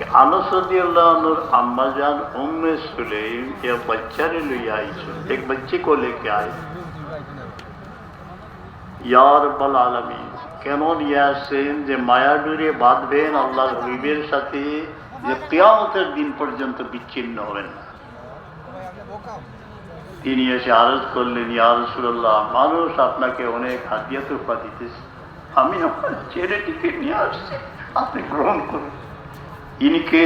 আনস রাদিয়াল্লাহুর আম্মা জান উম্মে সুলেইম এক বাচ্চারে লই আইছো। এক বাচ্চে কো লেকে ইয়া রব্বুল যে মায়া ডুরে বাঁধবেন আল্লাহর হবিবের সাথে যে কিয়ামতের দিন পর্যন্ত বিচ্ছিন্ন হবেন তিনি এসে আরজ করলেন, ইয়া মানুষ আপনাকে অনেক হাতিয়াত উপাধিতেছে আমি আমার আপনার ছেলেটিকে নিয়ে আসছি, আপনি গ্রহণ করুন। ইনিকে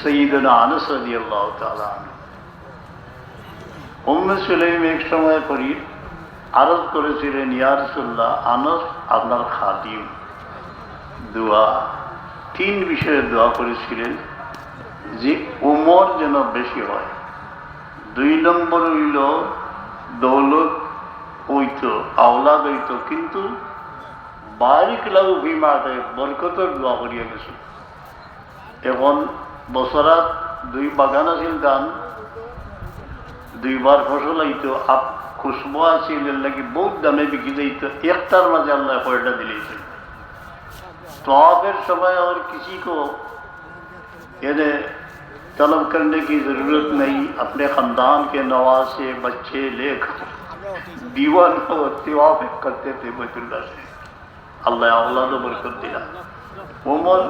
সঈদনা আনস রাজি আল্লাহ তালা উম্মে সুলাইম এক সময় করি আরজ করেছিলেন ইয়ারসুল্লাহ আনস আপনার খাদিম দোয়া তিন বিষয়ে দোয়া করেছিলেন যে উমর যেন বেশি হয় দুই নম্বর হইল দৌলত হইত আওলাদ হইত কিন্তু বারিক বিমা দেয় বরকতর দোয়া করিয়া গেছে এখন বছরাত দুই বাগান আছিল ধান দুইবার ফসল হইতো আপ খুশবু আছিল এর লাগি বহুত দামে বিক্রি যাইতো একটার মাঝে আল্লাহ কয়টা দিলেছে তফের সময় और किसी को यानी तलब करने की ज़रूरत नहीं अपने ख़ानदान के नवाज से बच्चे लेकर दीवान को तवाफ करते थे बैतुल्ला से আল্লাহ আল্লাহ বরকত দিলা ওমর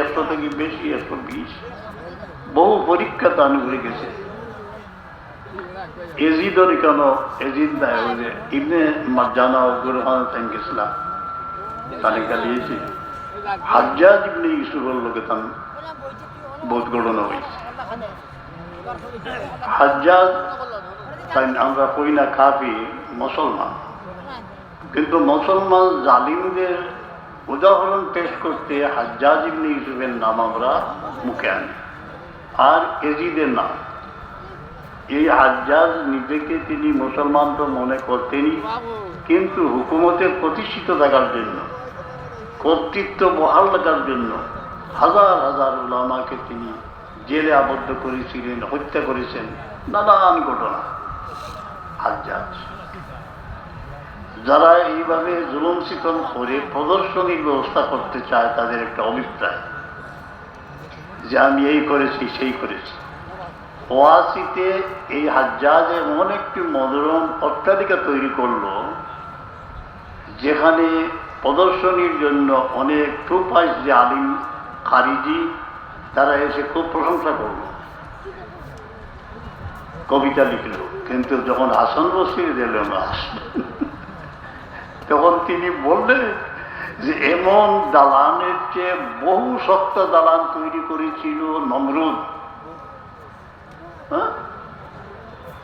একশো থেকে বেশি একশো বিশ। বহু পরীক্ষা তান করে গেছে। এজিদর কেন? এজিদ নাই, ওই যে ইবনে মাজানা গুরহান তাই গেছিলাম তালিকা দিয়েছি। হাজ্জাজ ইবনে ইউসুফের লোকে তান বহুত ঘটনা হয়েছে। হাজ্জাজ তাই আমরা কই না খাবি মুসলমান। কিন্তু মুসলমান জালিমদের উদাহরণ পেশ করতে ইবনে ইউসুফের নাম আমরা মুখে আনি। আর এজিদের নাম। এই হাজ্জাজ নিজেকে তিনি মুসলমান তো মনে করতেনই, কিন্তু হুকুমতের প্রতিষ্ঠিত থাকার জন্য, কর্তৃত্ব বহাল রাখার জন্য হাজার হাজার উলামাকে তিনি জেলে আবদ্ধ করেছিলেন, হত্যা করেছেন, নানান ঘটনা। হাজ্জাজ। যারা এইভাবে জুলুম শিতন করে প্রদর্শনীর ব্যবস্থা করতে চায়, তাদের একটা অভিপ্রায় যে আমি এই করেছি, সেই করেছি। ওয়াসিতে এই হাজ্জাজ এমন একটি মনোরম অট্টালিকা তৈরি করল, যেখানে প্রদর্শনীর জন্য অনেক টুপাইস যে আলিম খারিজি, তারা এসে খুব প্রশংসা করল। কবিতা লিখল, কিন্তু যখন হাসান বসিয়ে দিল তখন তিনি বললেন যে, এমন দালানের চেয়ে বহু শক্ত দালান তৈরি করেছিল নমরুদ। হ্যাঁ?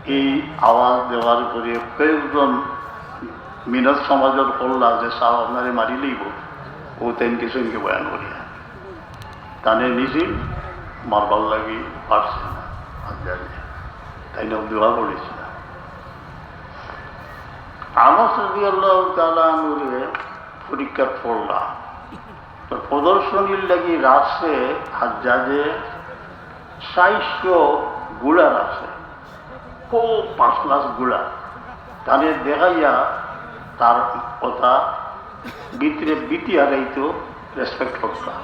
এই আওয়াজ দেওয়ার পরে কয়েকজন মিনত সমাজত করলা যে সাহ আপনারে মারি লইব, ও তেন কিছুকে বয়ান করিয়া তানে নিজে মারবার লাগি পারছে না। তাই না দোয়া করেছিল আল্লাহ তালুরে পরীক্ষা পড়লাম তো প্রদর্শনীর লাগি রাসে হাজ্জাজে সাইশ গুড়ার আছে। খুব পাঁচ লাখ গুড়া। তাদের দেখাইয়া তার কথা ভিতরে বিটি হারাইতো রেসপেক্ট করতাম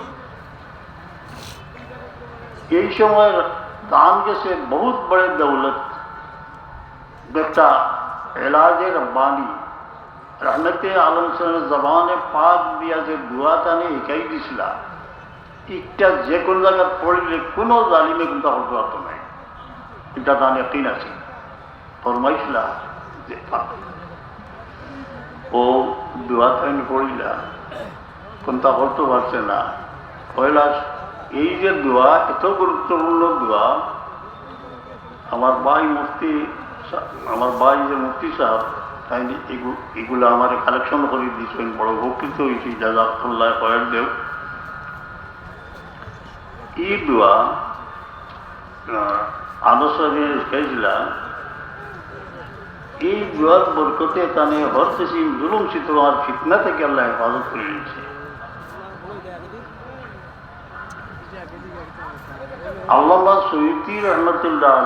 এই সময় দান গেছে বহুত বড় দৌলত। একটা এলাজে রব্বানি রহমতে আলম জবানে পাক দিয়া যে দোয়া টানে একাই দিছিলা একটা যে কোনো জায়গায় পড়লে কোনো জালিমে কিন্তু হতে পারতো নাই এটা তার একদিন আছে ফরমাইছিলা যে ও দোয়া টাইম পড়িলা কোনটা করতে পারছে না কৈলাস এই যে দোয়া এত গুরুত্বপূর্ণ দোয়া আমার ভাই মুফতি আমার ভাই যে মুফতি সাহেব, তাই এগুলো আমার কালেকশন করে দিয়েছেন বড় উপকৃত হয়েছি। জাজাকুল্লাহ কয়েক দেব এই দোয়া আদর্শ শিখাইছিলাম এই দোয়ার বরকতে তানে হর কিসিম জুলুম চিত্র আর ফিতনা থেকে আল্লাহ হেফাজত করে নিয়েছে আল্লাহ সৈয়দি রহমতুল্লাহ